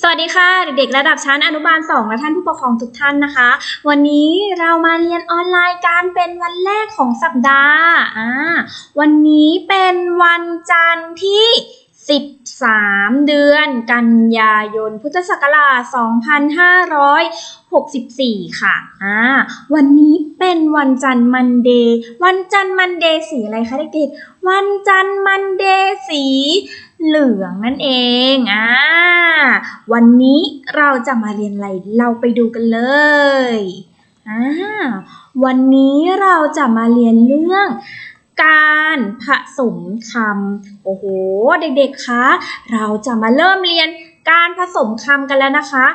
สวัสดีค่ะเด็กๆระดับชั้นอนุบาล 2 และท่านผู้ปกครองทุกท่านนะคะ วันนี้เรามาเรียนออนไลน์กันเป็นวันแรกของสัปดาห์อ่าวันนี้เป็นวันจันทร์ที่ 13 เดือนกันยายน พุทธศักราช 2564 ค่ะอ่าวันนี้เป็นวันจันทร์มันเดย์วันจันทร์มันเดย์สีอะไรคะเด็กๆวันจันทร์มันเดย์สี เหลืองนั่นเอง อ่า วันนี้เราจะมาเรียนอะไร เราไปดูกันเลย อ่า วันนี้เราจะมาเรียนเรื่อง การผสมคำ โอ้โห เด็กๆ คะ เราจะมาเริ่มเรียนการผสมคำกันแล้วนะคะ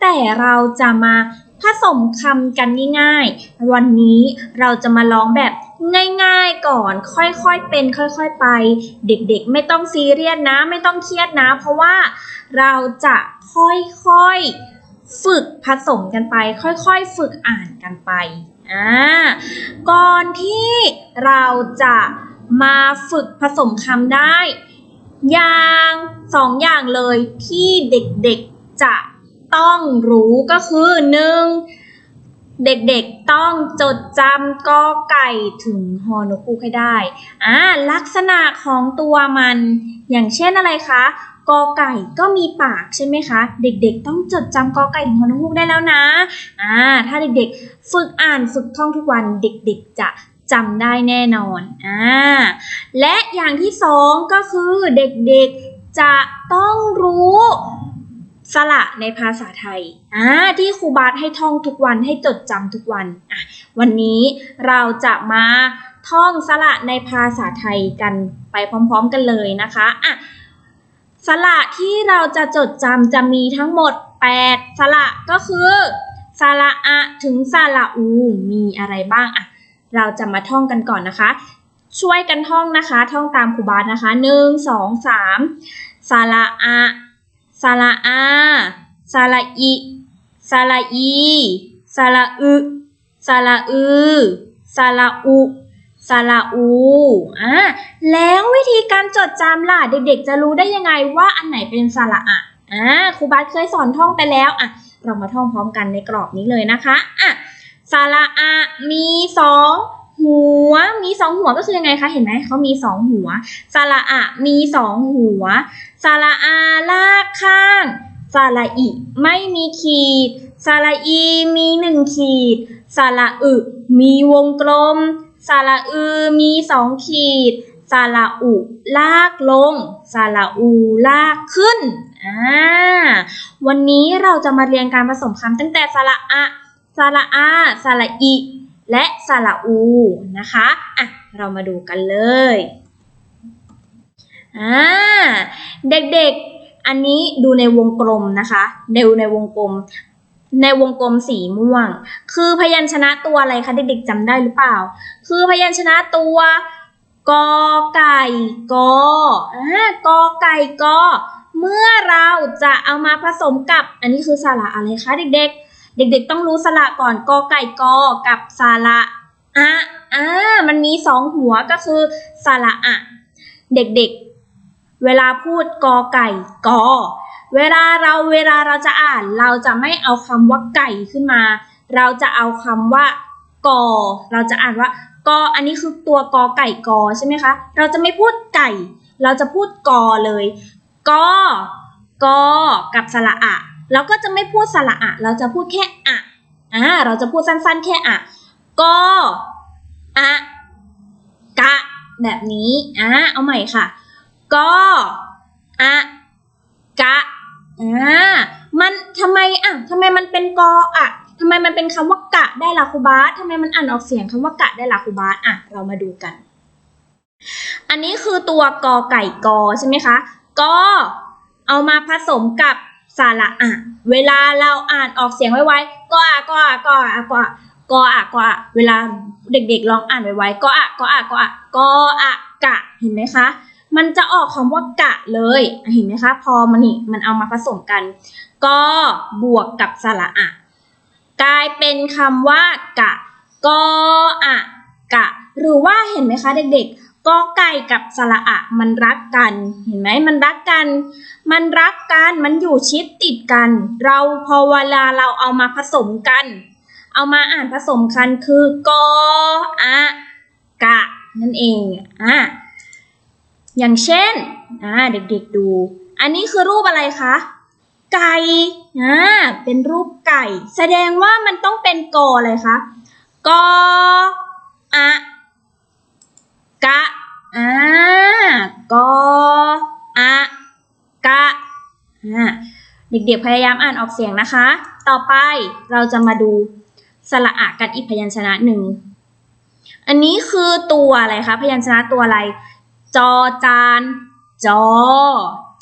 แต่เราจะมาผสมคำกันง่ายๆ วันนี้เราจะมาลองแบบ ง่ายๆก่อน ค่อยๆเป็น ค่อยๆไป เด็กๆ ไม่ต้องซีเรียสนะ ไม่ต้องเครียดนะ เพราะว่าเราจะค่อยๆฝึกผสมกันไป ค่อยๆ ฝึกอ่านกันไปอ่าก่อนที่เราจะมาฝึกผสมคำได้ อย่างสองอย่างเลยที่เด็กๆจะต้องรู้ก็คือหนึ่ง เด็กๆต้องจดจำกอไก่ถึงฮอนกฮูกให้ได้ อ่า ลักษณะของตัวมัน อย่างเช่นอะไรคะ กอไก่ก็มีปากใช่ไหมคะ เด็กๆ ต้องจดจำกอไก่ถึงฮอนกฮูกได้แล้วนะ อ่า ถ้าเด็กๆ ฝึกอ่านฝึกท่องทุกวัน เด็กๆ จะจำได้แน่นอน อ่า และอย่างที่สองก็คือเด็กๆ จะต้องรู้ สระในภาษาไทยอ่าที่ครูบาสให้ท่องทุกวันให้จดจำทุกวันอะวันนี้เราจะมาท่องสระในภาษาไทยกันไปพร้อม ๆ กันเลยนะคะอะสระที่เราจะจดจำจะมีทั้งหมด 8 สระก็คือสระอะถึงสระอูมีอะไรบ้างอะเราจะมาท่องกันก่อนนะคะ ช่วยกันท่องนะคะ ท่องตามครูบาสนะคะหนึ่งสองสามสระอะ สระอาสระอิสระอีสระอึสระอือสระอุสระอูอะแล้ววิธีการจดจำล่ะ เด็กๆ จะรู้ได้ยังไงว่าอันไหนเป็นสระอะอะครูบาสเคยสอนท่องไปแล้วอะเรามาท่องพร้อมกันในกรอบนี้เลยนะคะอะสระอะมีสอง หัวมีสองหัวก็คือยังไงคะ เห็นไหมเขามีสองหัวสระอะมีสองหัวสระอาลากข้างสระอิไม่มีขีดสระอีมีหนึ่งขีดสระอึมีวงกลมสระอือมีสองขีดสระอุลากลงสระอูลากขึ้นอ่าวันนี้เราจะมาเรียนการผสมคำตั้งแต่สระอะสระอาสระอิ และสระอูนะคะอะเรามาดูกันเลยอ่าเด็กๆ อันนี้ดูในวงกลมนะคะดูในวงกลม ในวงกลมสีม่วง คือพยัญชนะตัวอะไรคะเด็กๆจำได้หรือเปล่า คือพยัญชนะตัวกอไก่กออ่ากอไก่กอเมื่อเราจะเอามาผสมกับ อันนี้คือสระอะไรคะเด็กๆ เด็กๆต้องรู้สระก่อนกอไก่กอกับสระอะอ่ามันมีสองหัวก็คือสระอะ เด็กๆ เวลาพูดกอไก่กอเวลาเราเวลาเราจะอ่านเราจะไม่เอาคำว่าไก่ขึ้นมา เราจะเอาคำว่ากอ เราจะอ่านว่ากอ อันนี้คือตัวกอไก่กอใช่ไหมคะ เราจะไม่พูดไก่ เราจะพูดกอเลยกอกอกับสระอะ เราก็จะไม่พูดสระอะ เราจะพูดแค่อะอ่าเราจะพูดสั้นๆ แค่อะกออะกะ แบบนี้อ่าเอาใหม่ค่ะกออะกะอ่ามันทำไมอะทำไมมันเป็นกออะทำไมมันเป็นคำว่ากะได้ล่ะครูบาสทำไมมันอ่านออกเสียงคำว่ากะได้ล่ะครูบาสอะเรามาดูกัน อันนี้คือตัวกอไก่กอใช่ไหมคะกอเอามาผสมกับ สระอะ เวลาเราอ่านออกเสียงไวๆกออะกออะกออะกออะกออะกออะเวลาเด็กๆลองอ่านไวๆกออะกออะกออะกออะกะเห็นไหมคะ มันจะออกคำว่ากะเลยเห็นไหมคะ พอมันนี่มันเอามาผสมกัน ก็บวกกับสระอะกลายเป็นคำว่ากะกออะกะ หรือว่าเห็นไหมคะเด็กๆ กอไก่กับสระอะมันรักกัน เห็นไหมมันรักกัน มันรักกัน มันอยู่ชิดติดกัน เราพอเวลาเราเอามาผสมกัน เอามาอ่านผสมกันคือกออะกะนั่นเองอะอย่างเช่นอ่าเด็กๆดู อันนี้คือรูปอะไรคะไก่อ่าเป็นรูปไก่ แสดงว่ามันต้องเป็นกออะไรคะกออะ กะอ่ากออะกะอ่าเด็กๆพยายามอ่านออกเสียงนะคะ ต่อไปเราจะมาดูสระอะกันอีกพยัญชนะหนึ่ง อันนี้คือตัวอะไรคะ พยัญชนะตัวอะไร จอจาน จอ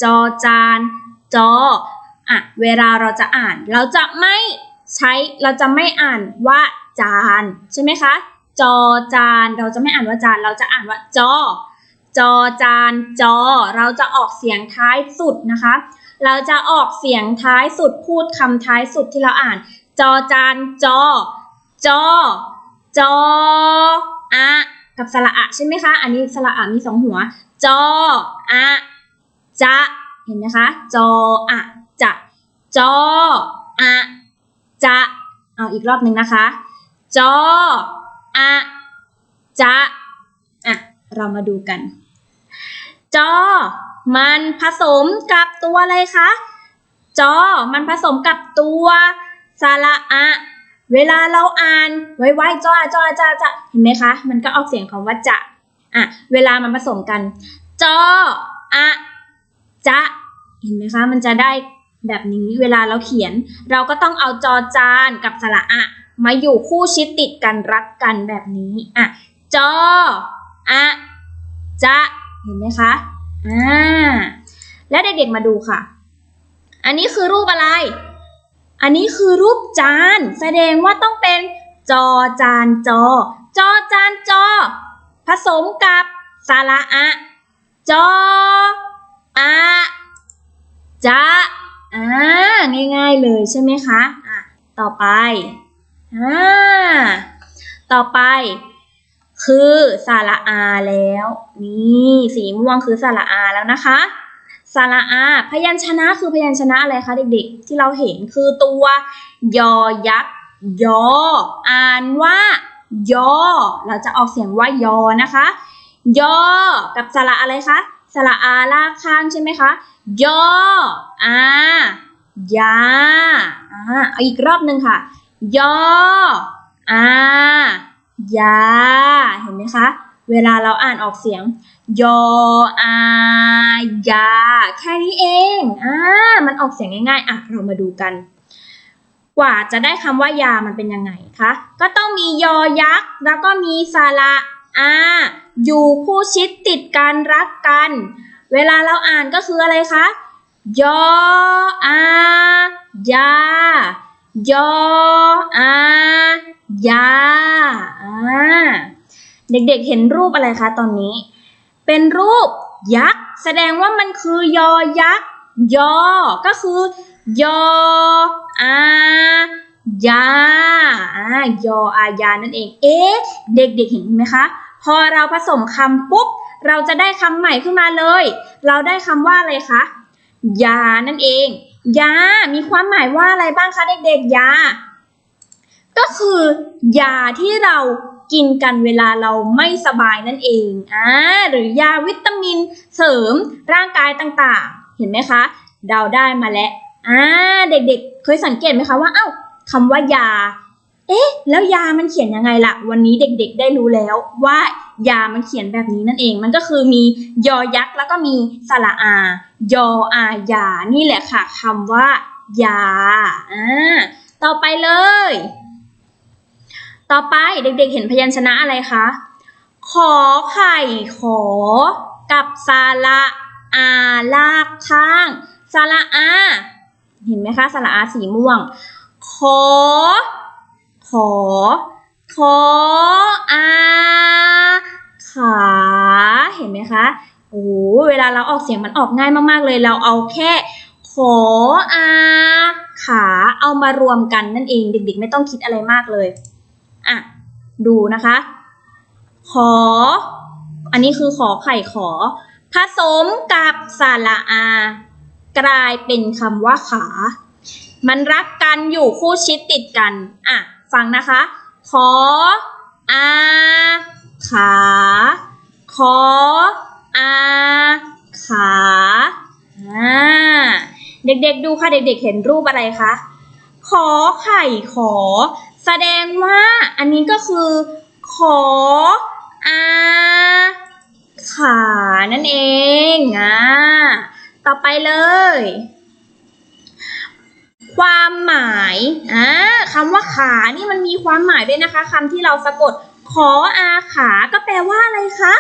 จอจาน จอ อะ เวลาเราจะอ่าน เราจะไม่ใช้ เราจะไม่อ่านว่าจาน ใช่ไหมคะ จอจาน เราจะไม่อ่านว่าจาน เราจะอ่านว่าจอ จอจานจอ เราจะออกเสียงท้ายสุดนะคะ เราจะออกเสียงท้ายสุดพูดคำท้ายสุดที่เราอ่าน จอจานจอ จอ จออะกับสระอะใช่ไหมคะ อันนี้สระอะมีสองหัว จออะจะเห็นไหมคะ จออะจะจออะจะเอาอีกรอบหนึ่งนะคะ จอ อะจะอะ เรามาดูกัน จอ มันผสมกับตัวอะไรคะ จอ มันผสมกับตัวสระอะ เวลาเราอ่าน ไว้ๆจอจอจอจะเห็นไหมคะ มันก็ออกเสียงคำว่าจะ อะ เวลามันผสมกัน จออะจะเห็นไหมคะ มันจะได้แบบนี้ เวลาเราเขียน เราก็ต้องเอาจอจานกับสระอะ มาอยู่คู่ชิดติดกันรักกันแบบนี้อะจออะจะเห็นไหมคะอ่าและเด็กๆมาดูค่ะ อันนี้คือรูปอะไร อันนี้คือรูปจาน แสดงว่าต้องเป็นจอจานจอ จอจานจอ ผสมกับสาระอะ จออะจะอ่าง่าย ๆเลยใช่ไหมคะอะต่อไป อ่าต่อไป คือสระอาแล้ว นี่สีม่วงคือสระอาแล้วนะคะสระอา พยัญชนะคือพยัญชนะอะไรคะเด็กๆ ที่เราเห็นคือตัวยอยักษ์ยอ อ่านว่า ยอ เราจะออกเสียงว่ายอนะคะ ยอ กับสระอะไรคะสระอาลากข้างใช่ไหมคะยออายาอ่าเอาอีกรอบหนึ่งค่ะ ยออายา เห็นไหมคะ เวลาเราอ่านออกเสียง ยออายา แค่นี้เอง อ่า มันออกเสียงง่ายๆ อะ เรามาดูกัน กว่าจะได้คำว่ายา มันเป็นยังไงคะ ก็ต้องมียอยักษ์ แล้วก็มีสระอาอยู่คู่ชิดติดกันรักกัน เวลาเราอ่านก็คืออะไรคะ ยออายา ยออายาอ่าเด็กๆเห็นรูปอะไรคะตอนนี้ เป็นรูปยักษ์แสดงว่ามันคือยอยักษ์ยอ ก็คือยออายาอ่ายออายานั่นเอง เอ๊ะ เด็กๆเห็นไหมคะ พอเราผสมคำปุ๊บ เราจะได้คำใหม่ขึ้นมาเลย เราได้คำว่าอะไรคะ ยานั่นเอง ยา มีความหมายว่าอะไรบ้างคะเด็กๆ ยา ก็คือยาที่เรากินกันเวลาเราไม่สบายนั่นเอง อ่า หรือยาวิตามินเสริมร่างกายต่างๆ เห็นไหมคะ เราได้มาแล้ว อ่า เด็กๆ เคยสังเกตไหมคะว่า เอ้าคำว่ายา เอ๊ะ แล้วยามันเขียนยังไงล่ะ วันนี้เด็กๆได้รู้แล้วว่ายามันเขียนแบบนี้นั่นเอง มันก็คือมียอยักษ์แล้วก็มีสระอา ยออายา นี่แหละค่ะคำว่า ยา อ่า ต่อไปเลย ต่อไปเด็กๆเห็นพยัญชนะอะไรคะ ขอไข่ขอ กับสระอาลากข้างสระอา เห็นไหมคะสระอาสีม่วง ขอ อขออาขาเห็นไหมคะ โอ้โหเวลาเราออกเสียงมันออกง่ายมากๆเลย เราเอาแค่ขออาขาเอามารวมกันนั่นเองเด็กๆ ไม่ต้องคิดอะไรมากเลย อะ ดูนะคะ ขอ อันนี้คือขอไข่ขอ ผสมกับสระอา กลายเป็นคำว่าขา มันรักกันอยู่คู่ชิดติดกัน อะ ฟังนะคะ ขออาขา ขออาขาอ่าเด็กๆดูค่ะ เด็กๆเห็นรูปอะไรคะ ขอไข่ขอ แสดงว่าอันนี้ก็คือ ขออาขานั่นเองอ่าต่อไปเลย ความหมายอ่าคำว่าขานี่มันมีความหมายด้วยนะคะคำที่เราสะกดขออาขาก็แปลว่าอะไรคะ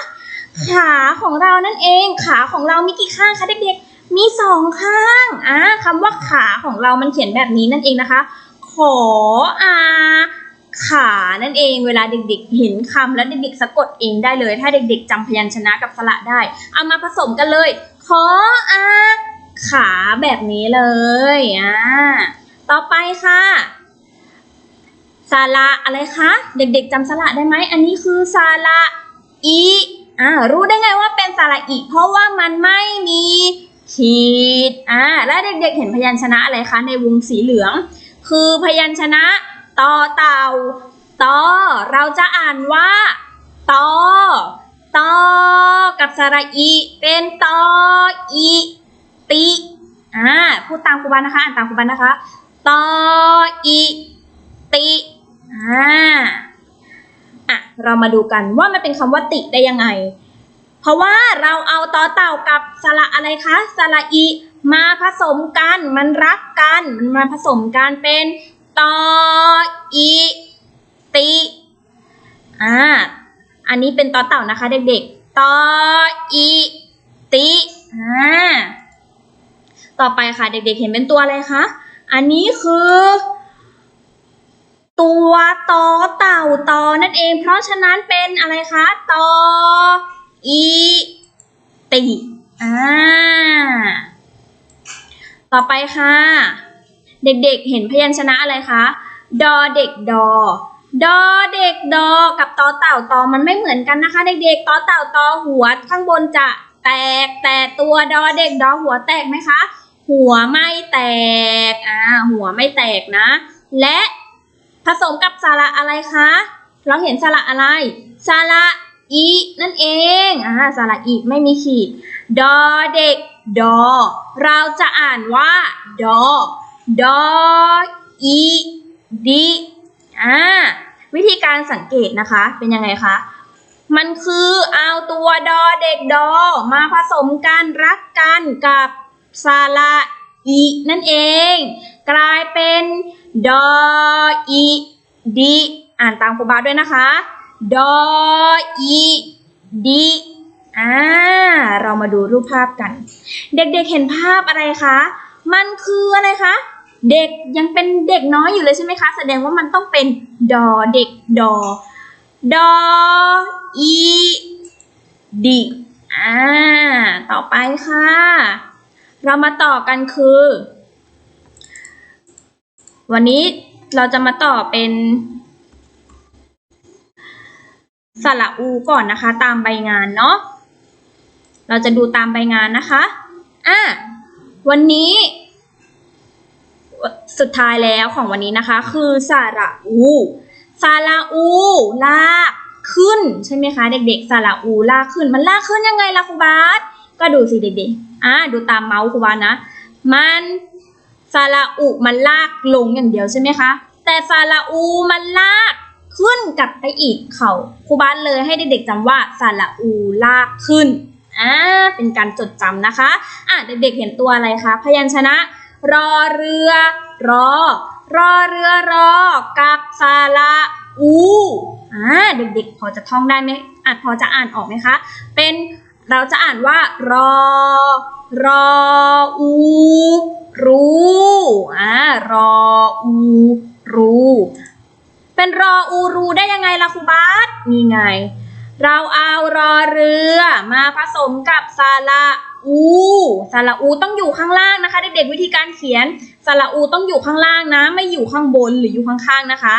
ขาของเรานั่นเอง ขาของเรามีกี่ข้างคะเด็กๆมีสองข้างอ่าคำว่าขาของเรามันเขียนแบบนี้นั่นเองนะคะ ขออาขานั่นเอง เวลาเด็กๆ เห็นคำแล้วเด็กๆสะกดเองได้เลย ถ้าเด็กๆจำพยัญชนะกับสระได้ เอามาผสมกันเลย ขออา ขาแบบนี้เลยอ่าต่อไปค่ะ สาระอะไรคะ เด็กๆจำสระได้ไหม อันนี้คือสาระอีอ่ารู้ได้ไงว่าเป็นสาระอีเพราะว่ามันไม่มีขีดอ่าและเด็กๆเห็นพยัญชนะอะไรคะ ในวงสีเหลือง คือพยัญชนะต่อเต่าตอเราจะอ่านว่าตอตอกับสระอี เป็นตออี ติอ่าพูดตามครูบานะคะ อ่านตามครูบานะคะตออีติอ่าอะเรามาดูกันว่ามันเป็นคำว่าติได้ยังไง เพราะว่าเราเอาตอเต่ากับสระอะไรคะสระอีมาผสมกัน มันรักกัน มันมาผสมกันเป็นตออีติอ่าอันนี้เป็นตอเต่านะคะเด็กๆตออีติอ่า ต่อไปค่ะเด็กๆเห็นเป็นตัวอะไรคะ อันนี้คือ ตัวตอเต่าตอนั่นเอง เพราะฉะนั้นเป็นอะไรคะตออีติอ่าต่อไปค่ะ เด็กๆเห็นพยัญชนะอะไรคะดอเด็กดอดอเด็กดอกับตอเต่าตอมันไม่เหมือนกันนะคะ เด็กๆตอเต่าตอหัวข้างบนจะแตกแต่ตัวดอเด็กดอหัวแตกไหมคะ หัวไม่แตก อ่า หัวไม่แตกนะ และผสมกับสาระอะไรคะ เราเห็นสาระอะไร สาระอีนั่นเอง อ่า สาระอีไม่มีขีด ดอเด็ก ดอ เราจะอ่านว่า ดอ ดออีดีอ่า วิธีการสังเกตนะคะ เป็นยังไงคะ มันคือเอาตัวดอเด็กดอ มาผสมกันรักกันกับ สระอีนั่นเอง กลายเป็นดออีดีอ่านตามครูบาด้วยนะคะดออีดีอ่าเรามาดูรูปภาพกัน เด็กๆเห็นภาพอะไรคะ มันคืออะไรคะ เด็กยังเป็นเด็กน้อยอยู่เลยใช่ไหมคะ แสดงว่ามันต้องเป็นดอเด็กดอดออีดีอ่าต่อไปค่ะ เรามาต่อกันคือ วันนี้เราจะมาต่อเป็นสระอูก่อนนะคะ ตามใบงานเนาะเราจะดูตามใบงานนะคะอะวันนี้ สุดท้ายแล้วของวันนี้นะคะ คือสระอูสระอูลากขึ้นใช่ไหมคะ เด็กๆสระอูลากขึ้น มันลากขึ้นยังไงล่ะครูบาสก็ดูสิเด็กๆ อะดูตามเมาส์ครูบาสนะ มันสระอุมันลากลงอย่างเดียวใช่ไหมคะ แต่สระอูมันลากขึ้นกลับไปอีกเขาครูบาสเลยให้เด็กๆจำว่าสระอูลากขึ้นอ่าเป็นการจดจำนะคะอะเด็กๆเห็นตัวอะไรคะพยัญชนะ รอเรือรอ รอเรือรอกับสระอูอ่าเด็กๆพอจะท่องได้ไหมอาจพอจะอ่านออกไหมคะ เป็น เราจะอ่านว่ารอ รออู รู้อ่ารออู รู้ เป็นรออูรูได้ยังไงล่ะครูบาสนี่ไง เราเอารอเรือมาผสมกับสระอูสระอูต้องอยู่ข้างล่างนะคะเด็กๆวิธีการเขียนสระอูต้องอยู่ข้างล่างนะ ไม่อยู่ข้างบนหรืออยู่ข้างๆนะคะ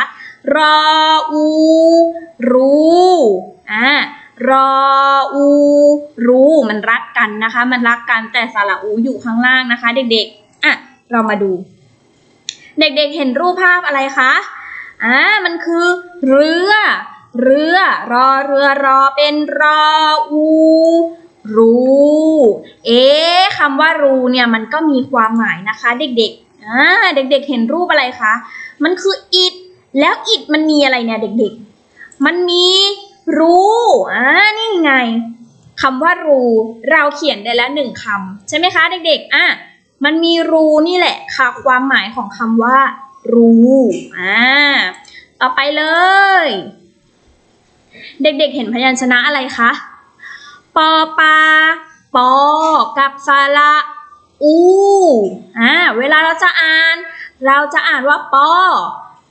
รออู รู้อ่า รออู รู้มันรักกันนะคะ มันรักกันแต่สระอูอยู่ข้างล่างนะคะ เด็กๆอะเรามาดู เด็กๆเห็นรูปภาพอะไรคะอ่ามันคือเรือ เรือ รอเรือรอเป็นรออูรูเอ๊คำว่ารูเนี่ยมันก็มีความหมายนะคะ เด็กๆอ่าเด็กๆ เห็นรูปอะไรคะ มันคืออิฐแล้วอิฐมันมีอะไรเนี่ยเด็กๆ มันมี รู้อ่านี่ไงคำว่ารูเราเขียนได้แล้วหนึ่งคำใช่ไหมคะเด็กๆอะมันมีรูนี่แหละค่ะ ความหมายของคำว่า รูอ่าต่อไปเลย เด็กๆเห็นพยัญชนะอะไรคะปอปาปอกับสระอูอ่าเวลาเราจะอ่าน เราจะอ่านว่าปอ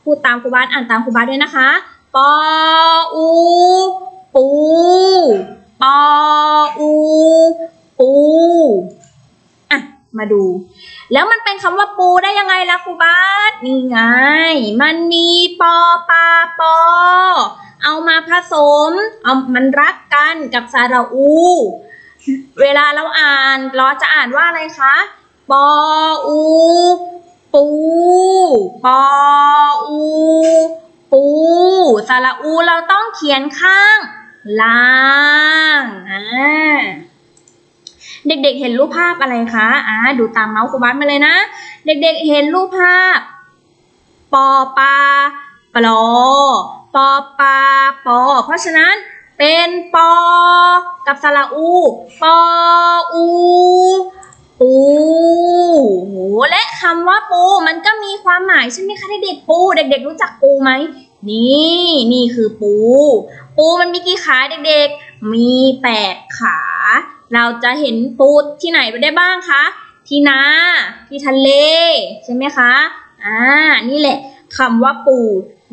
พูดตามครูบาสอ่านตามครูบาสด้วยนะคะ ปออูปูปออูปูอะมาดู แล้วมันเป็นคำว่าปูได้ยังไงล่ะครูบาสนี่ไง มันมีปอปาปอ เอามาผสม เอามันรักกันกับสระอู เวลาเราอ่านเราจะอ่านว่าอะไรคะปออู ปู ปออู ปูสระอูเราต้องเขียนข้างล่างอ่าเด็กๆเห็นรูปภาพอะไรคะอ่าดูตามเมาส์ครูบัสมาเลยนะ เด็กๆเห็นรูปภาพ ปอปาปลอปอปาปอ เพราะฉะนั้นเป็นปอ กับสระอู ปออู ปูโหและคำว่าปูมันก็มีความหมายใช่ไหมคะเด็กๆปู เด็ก ๆ รู้จักปูไหมนี่นี่คือปู ปูมันมีกี่ขาเด็กๆ มีแปดขา เราจะเห็นปูที่ไหนได้บ้างคะที่นาที่ทะเลใช่ไหมคะอ่านี่แหละคำว่าปู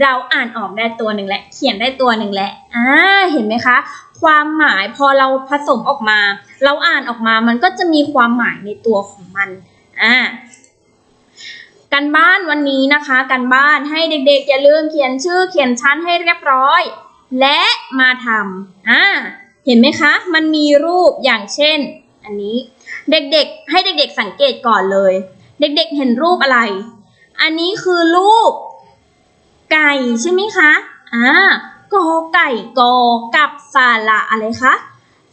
เราอ่านออกได้ตัวหนึ่งและเขียนได้ตัวหนึ่งแหละอ่าเห็นไหมคะ ความหมายพอเราผสมออกมา เราอ่านออกมามันก็จะมีความหมายในตัวของมันอ่ากันบ้านวันนี้นะคะกันบ้านให้เด็กๆ อย่าลืมเขียนชื่อเขียนชั้นให้เรียบร้อย และมาทำอ่าเห็นไหมคะ มันมีรูปอย่างเช่น อันนี้เด็กๆ ให้เด็กๆ สังเกตก่อนเลย เด็กๆ เห็นรูปอะไร อันนี้คือรูปไก่ใช่ไหมคะอ่า กอไก่กอกับสระอะไรคะ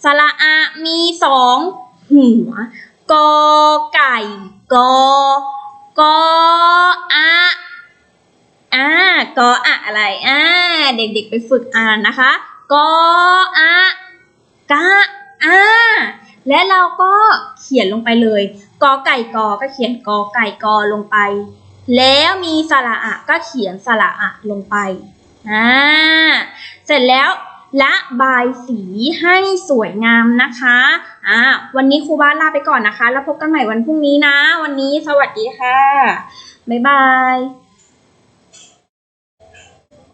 สระอะมีสองหัวกอไก่กอกออะอ่ากออะอะไรอ่าเด็กๆไปฝึกอ่านนะคะกออะกะอ่าและเราก็เขียนลงไปเลยกอไก่กอก็เขียนกอไก่กอลงไป แล้วมีสระอะก็เขียนสระอะลงไป อ่าเสร็จแล้วละบายสีให้สวยงามนะคะ อ่า วันนี้ครูบ้านลาไปก่อนนะคะ แล้วพบกันใหม่วันพรุ่งนี้นะ วันนี้สวัสดีค่ะ บ๊ายบาย